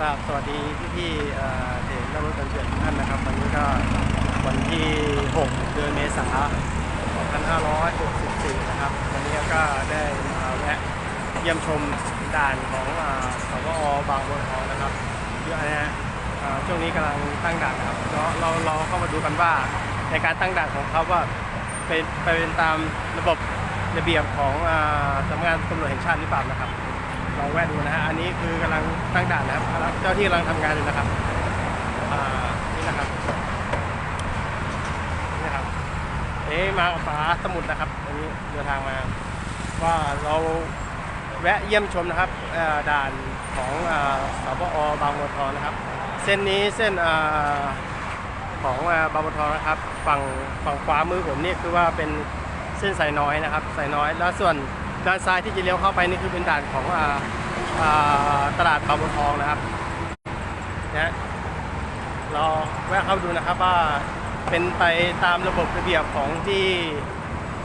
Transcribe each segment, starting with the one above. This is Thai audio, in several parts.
ครับสวัสดีพี่พี่เอ่อเพจนั่งรถกันเถื่อนทุกท่านนะครับ วันนี้ก็วันที่ 6 เดือนเมษายน 2564 นะครับ วันนี้ก็ได้มาแวะเยี่ยมชมด่านของสวอบางบัวทองนะครับเยอะนะฮะช่วงนี้กำลังตั้งด่านนะครับเราเราเราเข้ามาดูกันว่าในการตั้งด่านของเขาว่าเป็นไปเป็นตามระบบระเบียบของสำนักงานตำรวจแห่งชาติหรือเปล่านะครับ ลองแวะดูนะฮะอันนี้คือกำลังตั้งด่านนะครับกำลังเจ้าที่กำลังทำงานอยู่นะครับอ่านี่นะครับนี่นะครับเอ๊มากับป๋าสมุทรนะครับอันนี้เดินทางมาว่าเราแวะเยี่ยมชมนะครับเอ่อด่านของอ่าสปอบางบัวทองนะครับ เส้นนี้เส้นอ่าของอ่าบางบัวทองนะครับ ฝั่งฝั่งขวามือผมนี่คือว่าเป็นเส้นสายน้อยนะครับสายน้อยแล้วส่วน ด้านซ้ายที่จะเลี้ยวเข้าไปนี่คือเป็นด่านของอ่าอ่าตลาดบางบัวทองนะครับนะเราแวะเข้าดูนะครับว่าเป็นไปตามระบบระเบียบของที่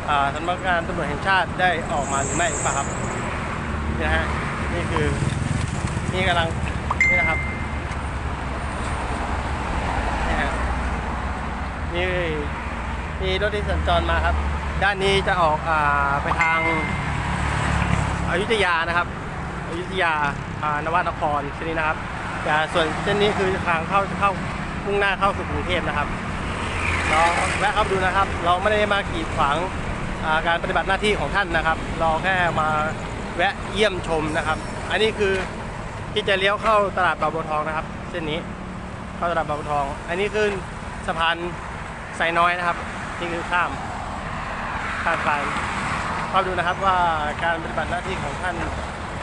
อ่าสำนักงานตำรวจแห่งชาติได้ออกมาหรือไม่ป่ะครับนี่นะฮะนี่คือนี่กำลังนี่นะครับนี่ฮะนี่มีรถที่สัญจรมาครับ ด้านนี้จะออกอาไปทาง อายุทยานะครับอยุธยาอ่านวนครเส้นนี้นะครับแต่ส่วนเส้นนี้คือทางเข้าเข้ามุ่งหน้าเข้าสู่กรุงเทพนะครับเราแวะเข้าไปดูนะครับ เราไม่ได้มากีดขวางาการปฏิบัติหน้าที่ของท่านนะครับ เราแค่มาแวะเยี่ยมชมนะครับ อันนี้คือที่จะเลี้ยวเข้าตลาดบางบัวทองนะครับ เส้นนี้เข้าตลาดบางบัวทอง อันนี้คือสะพานไซน้อยนะครับ นี่คือข้ามข้ามไป เข้าดูนะครับว่าการปฏิบัติหน้าที่ของท่าน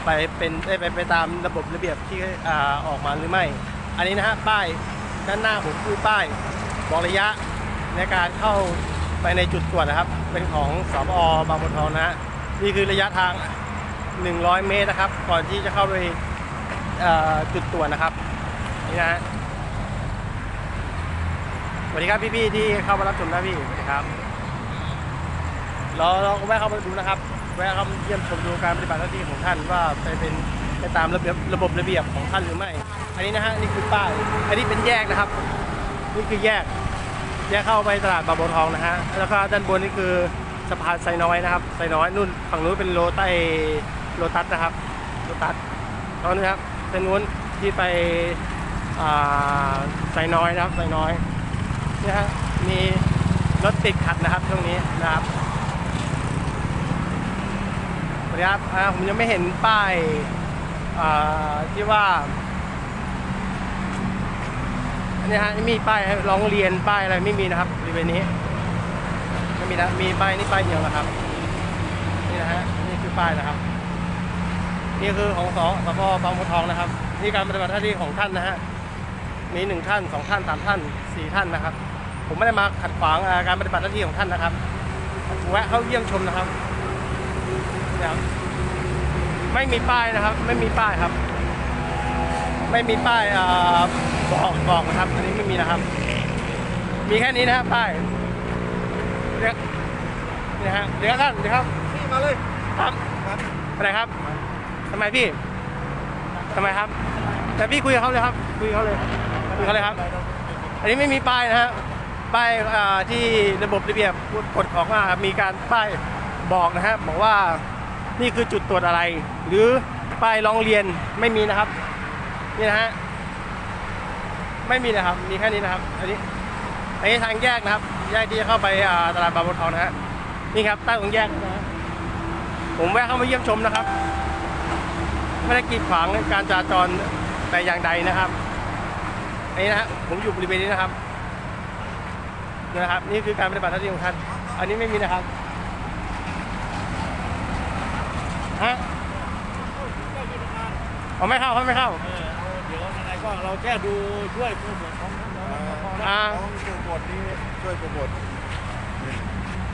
ไปเป็นได้ไปไปตามระบบระเบียบที่อ่าออกมาหรือไม่ อันนี้นะฮะป้ายด้านหน้าผมคือป้ายบอกระยะในการเข้าไปในจุดตรวจนะครับ เป็นของสปอบางบัวทองนะฮะนี่คือระยะทาง 100 เมตรนะครับ ก่อนที่จะเข้าไปจุดตรวจนะครับนี่นะฮะสวัสดีครับพี่ๆที่เข้ามารับชมนะพี่สวัสดีครับ เราเราก็แวะเข้ามาดูนะครับ แวะเข้ามาเยี่ยมชมดูการปฏิบัติหน้าที่ของท่านว่าไปเป็นไปตามระเบียบระบบระเบียบของท่านหรือไม่ อันนี้นะฮะนี่คือป้าย อันนี้เป็นแยกนะครับ นี่คือแยก แยกเข้าไปตลาดบางบัวทองนะฮะ แล้วก็ด้านบนนี่คือสะพานไซน้อยนะครับ ไซน้อยนู่นฝั่งนู้นเป็นโลใต้โลตัสนะครับ โลตัสตอนนี้ครับเส้นนู้นที่ไปอ่าไซน้อยนะครับไซน้อย นี่ฮะ มีรถติดขัดนะครับช่วงนี้นะครับ วัสดีครับผมยังไม่เห็นป้ายที่ว่าอันนี้ฮะไม่มีป้ายร้องเรียนป้ายอะไรไม่มีนะครับบริเวณนี้ไม่มีนะมีป้ายนี่ป้ายเดียวนะครับ นี่นะฮะนี่คือป้ายนะครับ นี่คือของสสพบางบัวทองนะครับ นี่การปฏิบัติหน้าที่ของท่านนะฮะมีหนึ่งท่านสองท่านสามท่านสี่ท่านนะครับ ผมไม่ได้มาขัดขวางการปฏิบัติหน้าที่ของท่านนะครับแวะเข้าเยี่ยมชมนะครับ นะครับ ไม่มีป้ายนะครับ ไม่มีป้ายครับ ไม่มีป้ายอ่าบอกบอกนะครับ อันนี้ไม่มีนะครับ มีแค่นี้นะครับป้ายเดี๋ยวนี่ฮะเดี๋ยวท่านเดี๋ยวครับนี่มาเลยครับครับอะไรครับทำไมพี่ทำไมครับ แต่พี่คุยกับเขาเลยครับ คุยกับเขาเลยคุยกับเขาเลยครับ อันนี้ไม่มีป้ายนะฮะป้ายอ่าที่ระบบระเบียบกฎของอ่ามีการป้ายบอกนะฮะบอกว่า นี่คือจุดตรวจอะไร หรือป้ายร้องเรียนไม่มีนะครับ นี่นะฮะไม่มีนะครับ มีแค่นี้นะครับ อันนี้อันนี้ทางแยกนะครับ แยกที่จะเข้าไปาตลาดบางบัวทองนะฮะนี่ครับใต้ตรงแยกนะผมแวะเข้ามาเยี่ยมชมนะครับ ไม่ได้กีดขวางการจราจรแต่อย่างใดนะครับอันนี้นะฮะผมอยู่บริเวณนี้นะครับนี่นะครับ นี่คือการปฏิบัติหน้าที่ของท่าน อันนี้ไม่มีนะครับ ฮะเอาไม่เข้าเขาไม่เข้า เออเอาเดี๋ยวยังไงก็เราแค่ดูช่วยโปรโมทของน้องๆพอแล้วอ่าน้องโปรโมทนี่ช่วยโปรโมท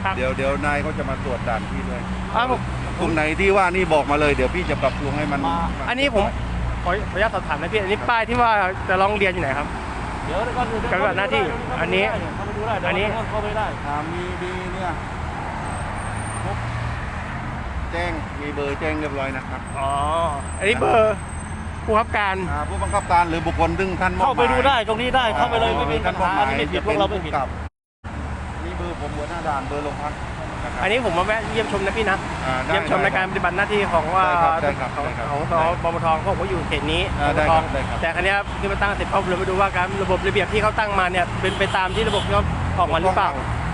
ครับ เดี๋ยวเดี๋ยวนายเขาจะมาตรวจด่านพี่ด้วยอ่าผม ตรงไหนที่ว่านี่บอกมาเลยเดี๋ยวพี่จะปรับปรุงให้มันอันนี้ผมขอขออนุญาตสอบถามนะพี่ อันนี้ป้ายที่ว่าจะร้องเรียนอยู่ไหนครับ เดี๋ยวก่อนอื่นปฏิบัติหน้าที่อันนี้ เข้าไปดูได้อันนี้เดี๋ยวเข้าไปได้ อ่ามีดีเนี่ยครบ แจ้งมีเบอร์แจ้งเรียบร้อยนะครับอ๋ออันนี้เบอร์ผู้ขับการอ่าผู้บังคับการหรือบุคคลซึ่งท่านมอบเข้าไปหมยดูได้ตรงนี้ได้เข้าไปเลยไม่มีปัท่าญนมอบหาหอันมายนี้ไม่ผิดจะพวป็กเราไม่ผิดผู้กำกับนี่เบอร์ผมหัวหน้าด่านเบอร์โรงพักนะครับอันนี้ผมมาแวะเยี่ยมชมนะพี่นะอ่าได้เยี่ยมชมในการปฏิบัติหน้าที่ของว่าได้ครับของได้ครับของได้สครับบมทเขาบอกว่าอยู่เขตนี้อ่าได้บคมรับได้ครับแต่ครั้นี้ยที่มาตั้งเสร็จปั๊บเราไปดูว่าการระบบระเบียบที่เขาตั้งมาเนี่ยเป็นไปตามที่ระบบที่เขาออกมาหรือเปล่า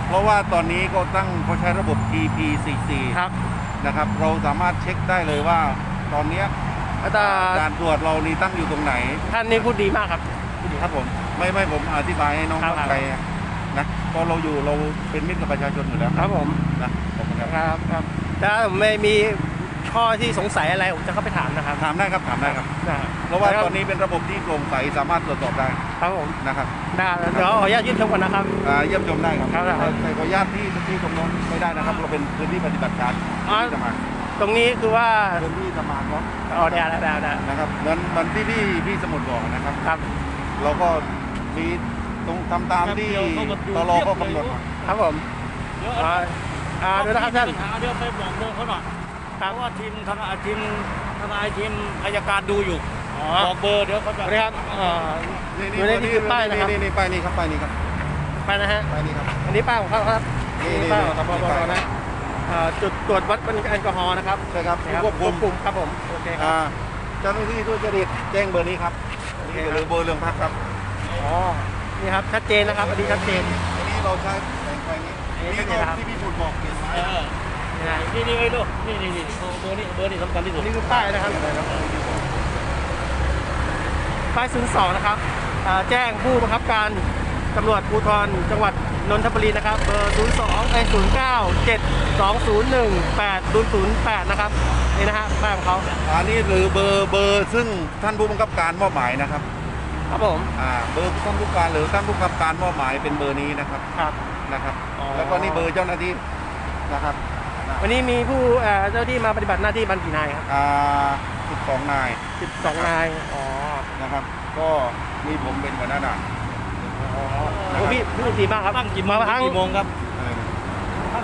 เพราะว่าตอนนี้ก็ตั้งเขาใช้ระบบ TP44 ครับ นะครับ เราสามารถเช็คได้เลยว่า ตอนเนี้ยแล้วแต่ด่านตรวจเรานี่ตั้งอยู่ตรงไหนท่านนี่พูดดีมากครับ ครับผมไม่ไม่ผมอธิบายให้น้องครับ เข้าใจนะเพราะเราอยู่เราเป็นมิตรกับประชาชนอยู่แล้วครับผมนะขอบคุณครับ ครับครับถ้าผมไม่มี ข้อที่สงสัยอะไรผมจะเข้าไปถามนะครับ ถามได้ครับถามได้ครับนะครับเพราะว่าตอนนี้เป็นระบบที่โปร่งใสสามารถตรวจสอบได้ครับผมนะครับได้เดี๋ยวขออนุญาตยื่นชมก่อนนะครับ อ่าเยี่ยมชมได้ครับครับแต่แต่ขออนุญาตที่ที่ตรงนั้นไม่ได้นะครับ เราเป็นพื้นที่ปฏิบัติการอ๋อที่จะมาตรงนี้คือว่าพื้นที่จะมาเนาะอ๋อได้ได้ได้ได้นะครับเหมือนเหมือนที่พี่พี่สมุทรบอกนะครับ ครับเราก็มีตรงทำตามที่ตลก็กำหนดมา ครับผมเดี๋ยวอ่าอ่าดูนะครับท่านมีปัญหาเดี๋ยวไปบอกเบอร์เขาหน่อยครั เพบราะว่าทีมทนายทีมทนายทีมอายการดูอยู่อ๋อบอกเบอร์เดี๋ยวเขาจะสวัสดีครับอ่านี่อยู่ในนี่คือป้ายนะครับนี่นี่ป้ายนี้ครับป้ายนี้ครับไปนะฮะป้ายนี้ครับอันนี้ป้ายของเขาครับนี่นี่นี่ป้ายของสปนี่ปป้ายนะอ่าจุดตรวจวัดปริมาณแอลกอฮอล์นะครับใช่ครับนะครับควบคุมคุมครับผมโอเคครับอ่าเจ้าหน้าที่ทุจริตแจ้งเบอร์นี้ครับโอเคนี่ครับหรือเบอร์เรื่องพักครับอ๋อนี่ครับชัดเจนนะครับอันนี้ชัดเจนอันนี้เราใช้แสงไฟนี้อันนี้นี่เป็นไงก็ครับที่พี่พูดบอกเขียนไว้เออ นี่นะนี่นี่ไว้ดูนี่นี่นี่เบอร์นี้เบอร์นี้สำคัญที่สุอัดนนี้คือป้ายนะครับป้ายศูนย์สองนะครับอ่าแจ้งผู้บังคับการตำรวจภูธรจังหวัดนนทบุรีนะครับเบอร์ 0 2เอ้ย09 7 2 0 1 8 0 0 8 นะครับนี่นะฮะป้ายของเขาอันนี้หรือเบอร์เบอร์ซึ่งท่านผู้บังคับการมอบหมายนะครับ ครับผมอ่าเบอร์ท่านผู้การหรือท่านผู้กำกับการมอบหมายเป็นเบอร์นี้นะครับครับนะครับอ๋อแล้วก็นี่เบอร์เจ้าหน้าที่นะครับ วันนี้มีผู้เอ่อเจ้าที่มาปฏิบัติหน้าที่บันกี่นายครับอ่าสิบสองนาย12นาย อ๋อนะครับ ก็มีผมเป็นหัวหน้าด่านโอ้พี่พี่ดีมากครับ ตั้งกี่โมงมาทั้ง กี่โมงครับอะไรนะตั้ง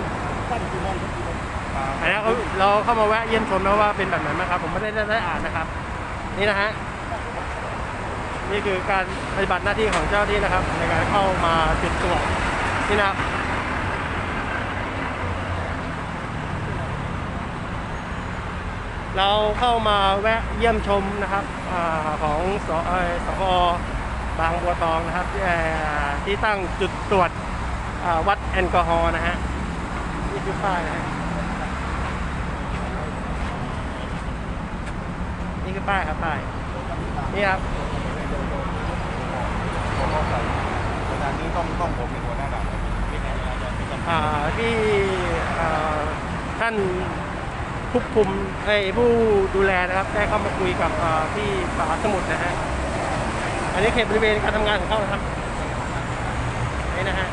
ตั้งกี่โมงถึงกี่โมงอ่าอันนี้เราเราเข้ามาแวะเยี่ยมชมแล้วว่าเป็นแบบไหนบ้างครับ ผมไม่ได้ได้อ่านนะครับ นี่นะฮะ นี่คือการปฏิบัติหน้าที่ของเจ้าหน้าที่นะครับ ในการเข้ามาจุดตรวจนี่นะครับ เราเข้ามาแวะเยี่ยมชมนะครับอาของสเอ่อสพบางบัวทองนะครับที่เอ่อที่ตั้งจุดตรวจอ่าวัดแอลกอฮอล์นะฮะนี่คือป้ายนะฮะนี่คือป้ายครับป้ายนี่ครับแต่ด่านนี้ต้องต้องผมเป็นหัวหน้าด่านอ่าที่อ่าท่าน ผู้คุมไอ้ผู้ดูแลนะครับ ได้เข้ามาคุยกับอ่าที่มหาสมุทรนะฮะ อันนี้เขตบริเวณการทำงานของเขานะครับ นี่นะฮะ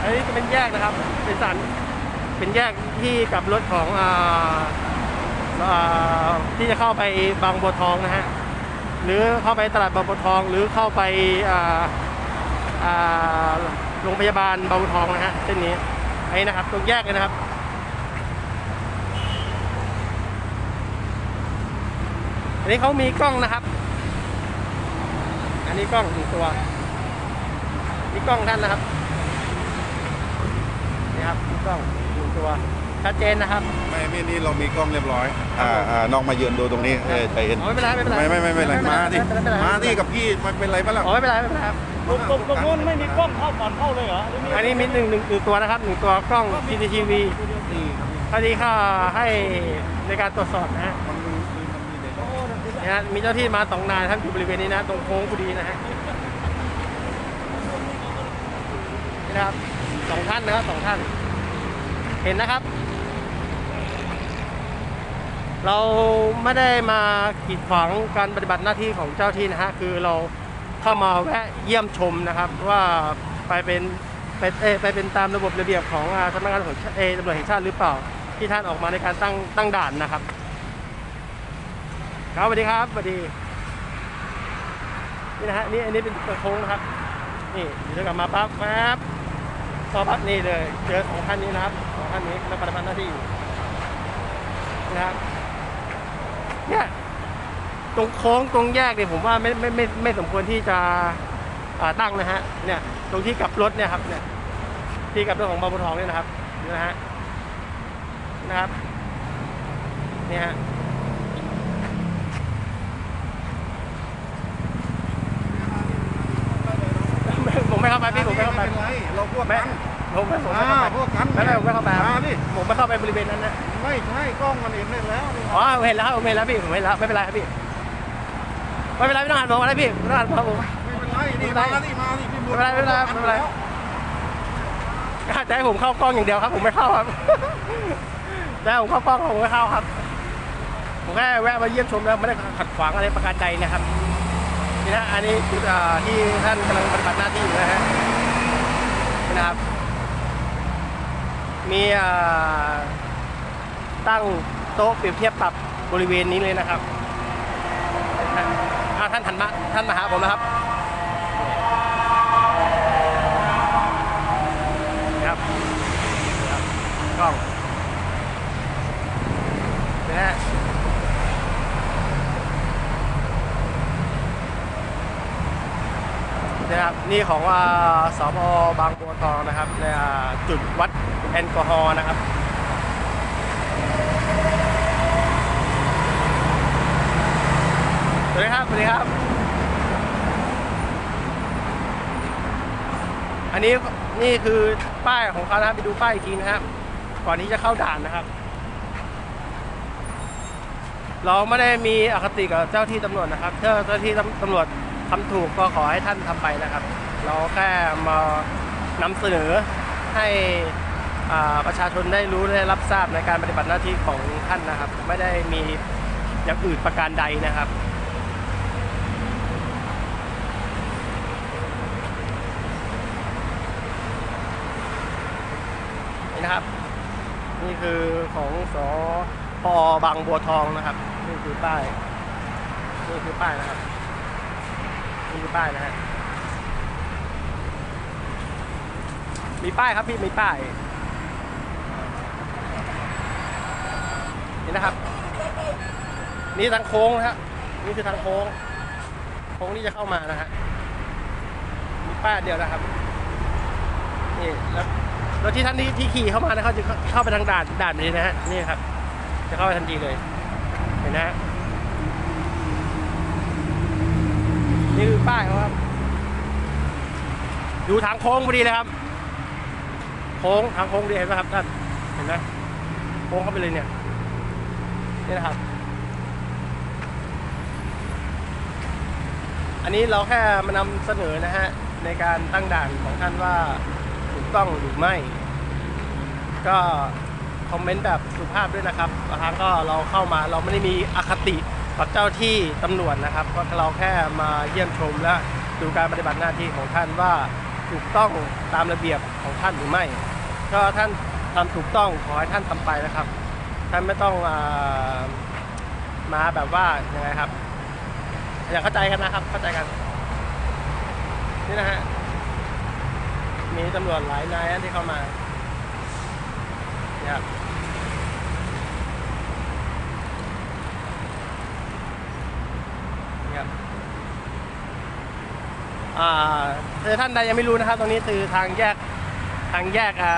อันนี้จะเป็นแยกนะครับ เป็นสันเป็นแยกที่กับรถของออที่จะเข้าไปบางบัวทองนะฮะ หรือเข้าไปตลาดบางบัวทอง หรือเข้าไปอ่าอ่า โรงพยาบาลบางบัวทองนะฮะเส้นนี้อันนี้นะครับ ตรงแยกเลยนะครับอันนี้เขามีกล้องนะครับ อันนี้กล้องหนึ่งตัว นี่กล้องท่านนะครับ นี่ครับมีกล้องหนึ่งตัว ชัดเจนนะครับ ไม่ไม่นี่เรามีกล้องเรียบร้อย อ่าอ่าน้องมายืนดูตรงนี้เออใจเย็นอ๋อไม่เป็นไรไม่เป็นไร ไม่ไม่ไม่เป็นไร มาที่ไม่เป็นไรมาที่กับพี่มันเป็นไรบ้างล่ะ อ๋อไม่เป็นไรไม่เป็นไรครับ ตรงตรงนู้นไม่มีกล้องเข้าก่อนเข้าเลยเหรออันนี้มีหนึ่งหนึ่งหนึ่งตัวนะครับหนึ่งตัวกล้อง CCTV นี่ครับพอดีค่าให้ในการตรวจสอบนะฮะมีเด็กนะฮะมีเจ้าที่มาสองนายท่านอยู่บริเวณนี้นะ ตรงโค้งพอดีนะฮะนี่นะครับสองท่านนะครับสองท่าน เห็นนะครับ เราไม่ได้มากีดขวางการปฏิบัติหน้าที่ของเจ้าที่นะฮะคือเรา เข้ามาแวะเยี่ยมชมนะครับ ว่าไปเป็นไปเอไปเป็นตามระบบระเบียบของอ่าสำนักงานตำรวจเอตำรวจแห่งชาติหรือเปล่า ที่ท่านออกมาในการตั้งตั้งด่านนะครับ ครับสวัสดีครับสวัสดีนี่นะฮะนี่อันนี้เป็นตัวโค้งนะครับ นี่เดี๋ยวกลับมาปั๊บแป๊บพอปั๊บนี่เลย เจอสองท่านนี้นะครับสองท่านนี้แล้วปฏิบัติหน้าที่อยู่นะครับเนี่ย ตรงโค้งตรงแยกเนี่ยผมว่าไม่ไม่ไม่ไม่สมควรที่จะอ่าตั้งนะฮะเนี่ยตรงที่กลับรถเนี่ยครับเนี่ยที่กลับรถของบางบัวทองเนี่ยนะครับนี่นะฮะนะครับเนี่ยฮะไม่ผมไม่เข้าไปพี่ผมไม่เข้าไปเป็นไรเราพวกไม่กันผมไม่ผมไม่อ่าเข้าไปพวกกันไม่ไม่ผมไม่เข้าไปมาดิผมไม่เข้าไปบริเวณนั้นนะไม่ใช่กล้องมันเห็นได้แล้วนี่อ๋อผมเห็นแล้วครับผมเห็นแล้วพี่ผมเห็นแล้วไม่เป็นไรครับพี่ ไม่เป็นไรไม่ต้องหันมองอะไรพี่ไม่ต้องหันมองผมไม่เป็นไรนี่ไม่มาเป็นไรนี่มานี่พี่บุญไม่เป็นไรไม่เป็นไรไม่เป็นไรจะให้ผมเข้ากล้องอย่างเดียวครับ ผมไม่เข้าครับจะให้ผมเข้ากล้องผมไม่เข้าครับ ผมแค่แวะมาเยี่ยมชมแล้วไม่ได้ขัดขวางอะไรประการใดนะครับนี่นะอันนี้คืออ่าที่ท่านกำลังปฏิบัติหน้าที่อยู่นะฮะนี่นะครับ มีอ่าตั้งโต๊ะเปรียบเทียบปรับบริเวณนี้เลยนะครับอ่าท่านทันมาท่านมาหาผมนะครับครับครับกล้องนะฮะนะครับนี่ของว่าสพบางบัวทองนะครับในจุดวัดแอลกอฮอล์นะครับ สวัสดี ครับสวัสดีครับ อันนี้นี่คือป้ายของเขานะครับไปดูป้ายอีกทีนะครับ ก่อนที่จะเข้าด่านนะครับ เราไม่ได้มีอคติกับเจ้าที่ตำรวจนะครับถ้าเจ้าที่ตำรวจทำถูกก็ขอให้ท่านทำไปนะครับ เราแค่มานำเสนอให้ประชาชนได้รู้ได้รับทราบในการปฏิบัติหน้าที่ของท่านนะครับ ไม่ได้มีอย่างอื่นประการใดนะครับ นี่นะครับ นี่คือของสอพอบางบัวทองนะครับ นี่คือป้าย นี่คือป้ายนะครับ นี่คือป้ายนะฮะ มีป้ายครับพี่ มีป้ายนี่นะครับ นี่ทางโค้งนะฮะ นี่คือทางโค้ง โค้งที่จะเข้ามานะฮะ มีป้ายเดียวนะครับ นี่แล้ว รถที่ท่านที่ที่ขี่เข้ามานะเขาจะเข้าไปทางด่านด่านนี้นะฮะนี่ครับ จะเข้าไปทันทีเลย เห็นนะฮะนี่คือป้ายเขาครับอยู่ทางโค้งพอดีเลยครับ โค้งทางโค้งดีเห็นไหมครับท่านเห็นไหมโค้งเข้าไปเลยเนี่ยนี่นะครับ อันนี้เราแค่มานำเสนอนะฮะในการตั้งด่านของท่านว่า ต้องหรือไม่ ก็คอมเมนต์แบบสุภาพด้วยนะครับบางครั้งก็เราเข้ามาเราไม่ได้มีอคติกับเจ้าที่ตำรวจนะครับ ก็เราแค่มาเยี่ยมชมและดูการปฏิบัติหน้าที่ของท่านว่าถูกต้องตามระเบียบของท่านหรือไม่ก็ท่านทำถูกต้องขอให้ท่านทำไปนะครับ ท่านไม่ต้องมาแบบว่ายังไงครับ อย่าเข้าใจกันนะครับเข้าใจกัน นี่นะฮะ มีตำรวจหลายนายที่เข้ามาเนี่ยครับนะครับอ่าถ้าท่านใดยังไม่รู้นะครับ ตรงนี้คือทางแยกทางแยกอ่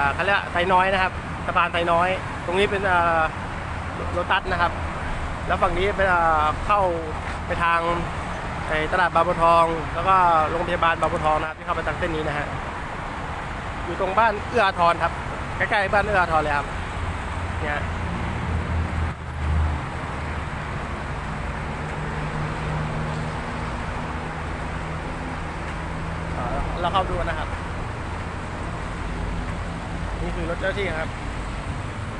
าเขาเรียกไทน้อยนะครับสะพานไทน้อย ตรงนี้เป็นอ่าโรตัสนะครับ แล้วฝั่งนี้เป็นอ่าเข้าไปทางตลาดบางบัวทอง แล้วก็โรงพยาบาลบางบัวทองนะครับที่เข้าไปทางเส้นนี้นะฮะ อยู่ตรงบ้านเอื้ออาทรครับ ใกล้ๆบ้านเอื้ออาทรเลยครับ เนี่ยเราเข้าดูนะครับ นี่คือรถเจ้าหน้าที่ครับ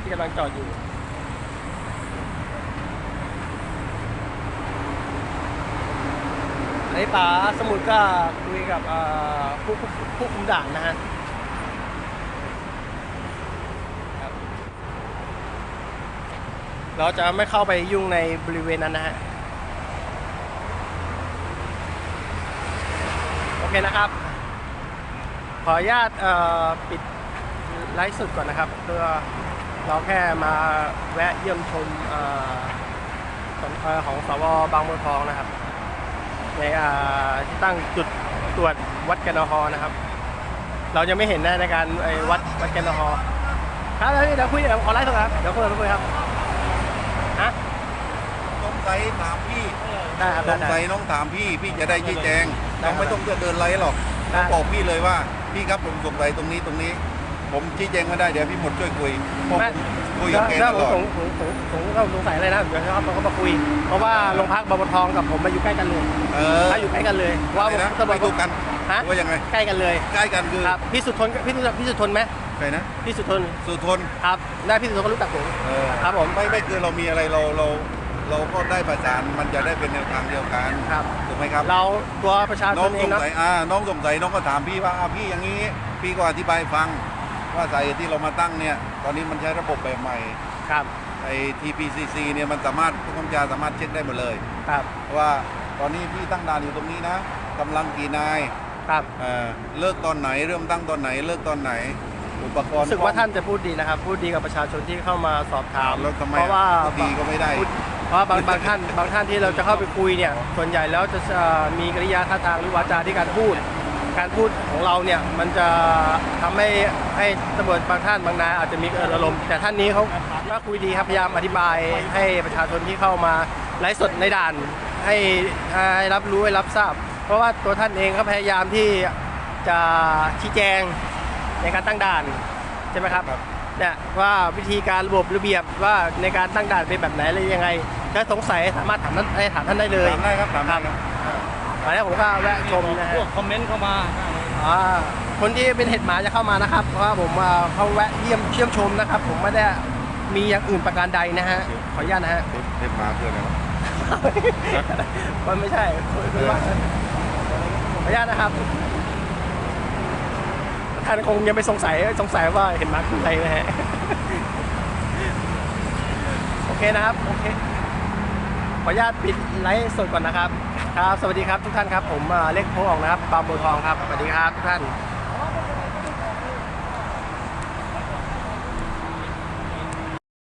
ที่กำลังจอดอยู่อันนี้ป๋าสมุทรก็คุยกับผู้ผู้คุมด่านนะฮะครับ เราจะไม่เข้าไปยุ่งในบริเวณนั้นนะฮะ โอเคนะครับ ขออนุญาตปิดไลฟ์สุดก่อนนะครับ เพื่อเราแค่มาแวะเยี่ยมชมอของสวบางบัวทองนะครับ ในที่ตั้งจุดตรวจวัดแกนฮอล์นะครับ เรายังไม่เห็นนะในการวัดวัดแกนฮอล์ครับเดี๋ยวคุยเดี๋ยวขอไลฟ์ก่อนครับ เดี๋ยวคุยคุยครับ สงสัยถามพี่ได้ครับสได้งได้ สัยน้องถามพี่ พี่จะได้ชี้แจงได้น้องไม่ต้องจะเดินไล่หรอกได้น้องบอกพี่เลยว่าพี่ครับผมสงสัยตรงนี้ตรงนี้ ผมชี้แจงไม่ได้เดี๋ยวพี่หมดช่วยคุยเพราะไม่ผมคุยกับแกตถ้าผลมอดสงผมผมผมผมสงสัยอะไรนะเดี๋ยวเขาเขามาคุย เพราะว่าโรงพักบางบัวทองกับผมมาอยู่ใกล้กันเลยเออถ้าอยู่ใกล้กันเลยว่าอะไรนะตำรวไม่จถูกกันฮะว่ายังไงใกล้กันเลยใกล้กันคือครับพี่สุทนพี่รู้จักพี่สุทนไหมใครนะพี่สุทนสุทนครับได้พี่สุทนก็รู้จักผม เออครับผม ไม่ไม่คือเรามีอะไรเราเรา เราก็ได้ประสานมันจะได้เป็นแนวทางเดียวกันครับถูกไหมครับเราตัวประชาชน้องนเอสงงเนาะสัยอ่าน้องสงสัยน้องก็ถามพี่ว่าอ่าพี่อย่างนี้ พี่ก็อธิบายให้ฟัง ว่าสาเหตุที่เรามาตั้งเนี่ยตอนนี้มันใช้ระบบแบบใหม่ครับไอ้ TPCC เนี่ยมันสามารถผู้กำกับการสามารถเช็คได้หมดเลย ครับว่าตอนนี้พี่ตั้งด่านอยู่ตรงนี้นะกำลังกี่นายครับเอ่อเลิกตอนไหนเริ่มตั้งตอนไหน เลิกตอนไหน อุปกรณ์รู้สึกว่าท่านจะพูดดีนะครับ พูดดีกับประชาชนที่เข้ามาสอบถามแล้วทำไมเพราะว่าดีก็ไม่ได้ พู เพราะบางบางท่านบางท่านที่เราจะเข้าไปคุยเนี่ยส่วนใหญ่แล้วจะมีกริยาท่าทางหรือวาจาที่การพูด การพูดของเราเนี่ยมันจะทำให้ให้ตำรวจบางท่านบางนายอาจจะมีอารมณ์แต่ท่านนี้เขาก็คุยดีครับพยายามอธิบายให้ประชาชนที่เข้ามาไลฟ์สดในด่านให้ให้รับรู้ให้รับทราบ เพราะว่าตัวท่านเองก็พยายามที่จะชี้แจงในการตั้งด่านใช่ไหมครับ เนี่ยว่าวิธีการระบบระเบียบว่าในการตั้งด่านเป็นแบบไหนอะไรยังไง ถ้าสงสัยสามารถถามท่านให้ถามท่านได้เลยถามได้ครับถามได้ครับตอนนี้ผมก็แวะชมนะพฮะวกคอมเมนต์เข้ามาอ่าคนที่เป็นเห็ดหมาจะเข้ามานะครับเพราะว่าผมอ่าเขาแวะเยี่ยมเชื่อมชมนะครับ ผมไม่ได้มีอย่างอื่นประการใดนะฮะขออนุญาตนะฮะเทปเทปมาคืออะไรวะมันไม่ใช่คือว่าขออนุญาตนะครับท่านคงยังไม่สงสัยสงสัยว่าเห็นมาคืออะไรนะฮะ โอเคนะครับ โอเค ขออนุญาตปิดไลฟ์สดก่อนนะครับ ครับ สวัสดีครับทุกท่านครับ ผมเล็กโพออกนะครับปามบัวทองครับ สวัสดีครับทุกท่าน